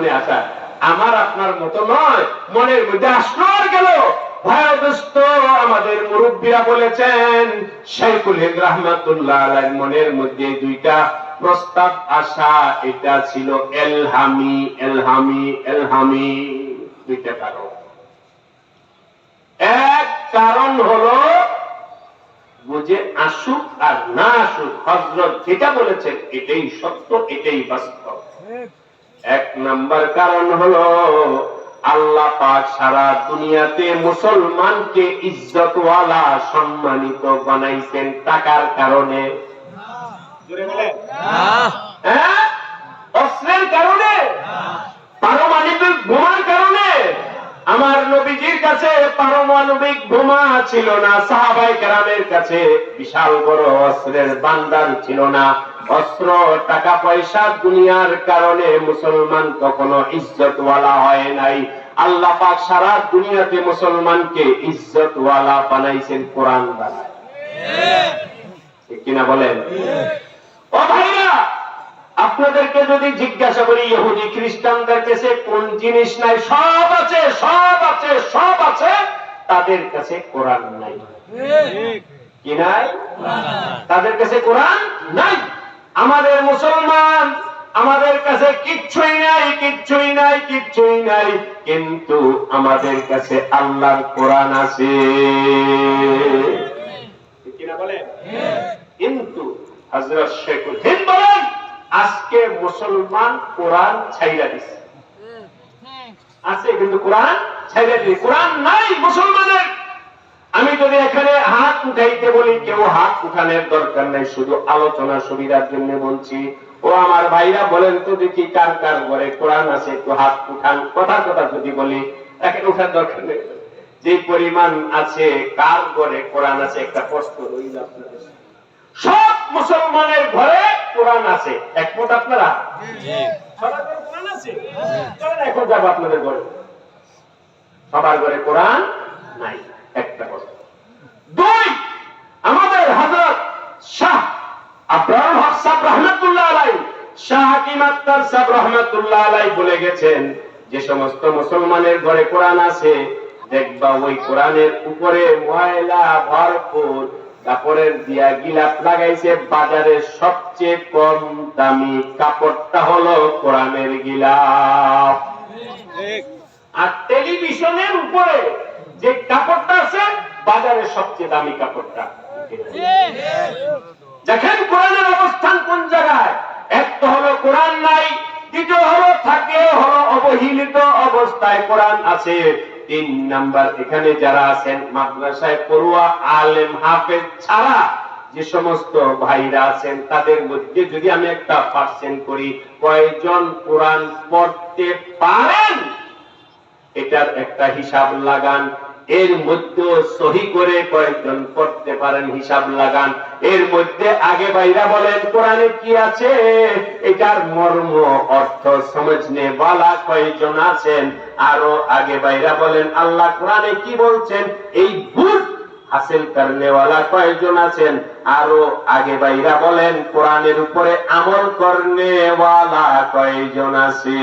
মনে আসা আমার আপনার মতো নয়, মনের মধ্যে আসলো গেল। আমাদের মুরব্বীরা বলেছেন, শাইখুল হিন্দ রহমাতুল্লাহ মনের মধ্যে দুইটা প্রস্তাব আসা, এটা ছিল এলহামি এলহামি এলহামি, দুইটা কারণ। এক কারণ হলো বুঝে আসুক আর না আসুক হজরত যেটা বলেছেন, এটাই সত্য, এটাই বাস্তব। এক নাম্বার কারণ হলো আল্লাহ পাক সারা দুনিয়াতে মুসলমানকে ইজ্জতওয়ালা সম্মানিত বানাইছেন টাকার কারণে। হ্যাঁ? অস্ত্রের কারণে? পারমাণবিক বোমার কারণে? আমার নবীজির কাছে পারমাণবিক বোমা ছিল না সাহাবাই কেরামের কাছে বিশাল বড় অস্ত্রের বান্দার ছিল না। অস্ত্র টাকা পয়সা দুনিয়ার কারণে মুসলমান কখনো ইজ্জতওয়ালা হয় নাই। আল্লাহ পাক সারা দুনিয়াতে মুসলমানকে ইজ্জতওয়ালা বানাইছেন কোরআন কিনা বলেন? ও ভাইরা আপনাদেরকে যদি জিজ্ঞাসা করি ইহুদি খ্রিস্টানদের কাছে কোন জিনিস নাই? সব আছে সব আছে সব আছে তাদের কাছে কোরআন নাই। কি নাই? তাদের কাছে কোরআন নাই। আমাদের মুসলমান, আমাদের কাছে কিচ্ছুই নাই কিচ্ছুই নাই কিচ্ছুই নাই, কিন্তু আমাদের কাছে আল্লাহর কোরআন আছে। কিন্তু হজরত শেখুল হিন্দ বলেন, আজকে মুসলমান কোরআন ছাইরা দিছে। আছে কিন্তু কোরআন ছাইরা দিছে। কোরআন নাই মুসলমানের। আমি যদি এখানে হাত উঠাইতে বলি কেউ হাত উঠানোর দরকার নাই শুধু আলোচনা সুবিধার জন্য বলছি। ও আমার ভাইরা বলেন তো দেখি কার কার ঘরে কোরআন আছে একটু হাত উঠান। কথা কথা যদি বলি এখানে উঠার দরকার নেই। যে পরিমাণ আছে কার ঘরে কোরআন আছে একটা প্রশ্ন রইল আপনাদের সব মুসলমানের ঘরে কোরআন আছে। একমত আপনারা? কোরআন আছে? এখন যাব আপনাদের ঘরে। সবার ঘরে কোরআন নাই একটা কথা দুই আমাদের হযরত শাহ আব্রাহাম হক সাহেব রহমতুল্লাহ আলাই শাহ হাকিম আক্তার সাহেব রহমতুল্লাহ আলাই বলে গেছেন যে সমস্ত মুসলমানের ঘরে কোরআন আছে দেখবা ওই কোরআনের উপরে ময়লা ভরপুর। কাপড়ের দিয়া গিলাপ লাগাইছে বাজারে সবচেয়ে কম দামি কাপড়টা হলো কোরআনের গিলাপ। আর টেলিভিশনের উপরে যে কাপড়টা আছে বাজারে সবচেয়ে দামি কাপড়টা। দেখেন কোরআনের অবস্থান কোন জায়গায়? হলো কোরআন নাই, দ্বিতীয় হলো থাকে হলো অবহেলিত অবস্থায় কোরআন আছে। তিন নাম্বার, এখানে যারা আছেন মাদ্রাসায় পড়ুয়া, আলেম, হাফেজ ছাড়া যে সমস্ত ভাইরা আছেন, তাদের মধ্যে যদি আমি একটা পার্সেন্ট করি, কয়জন কোরআন পড়তে পারেন? এটার একটা হিসাব লাগান। এর মধ্যে সহি করে কয়েকজন করতে পারেন হিসাব লাগান। এর মধ্যে আগে বাইরা বলেন, কোরআনে কি আছে? এটার মর্ম, অর্থ সমঝনে বালা কয়েকজন আছেন। আরও আগে বাইরা বলেন, আল্লাহ কোরআনে কি বলছেন? এই বুঝ হাসিল করনেওয়ালা কয়েকজন আছেন। আরও আগে বাইরা বলেন, কোরআনের উপরে আমল করনেওয়ালা কয়েকজন আছে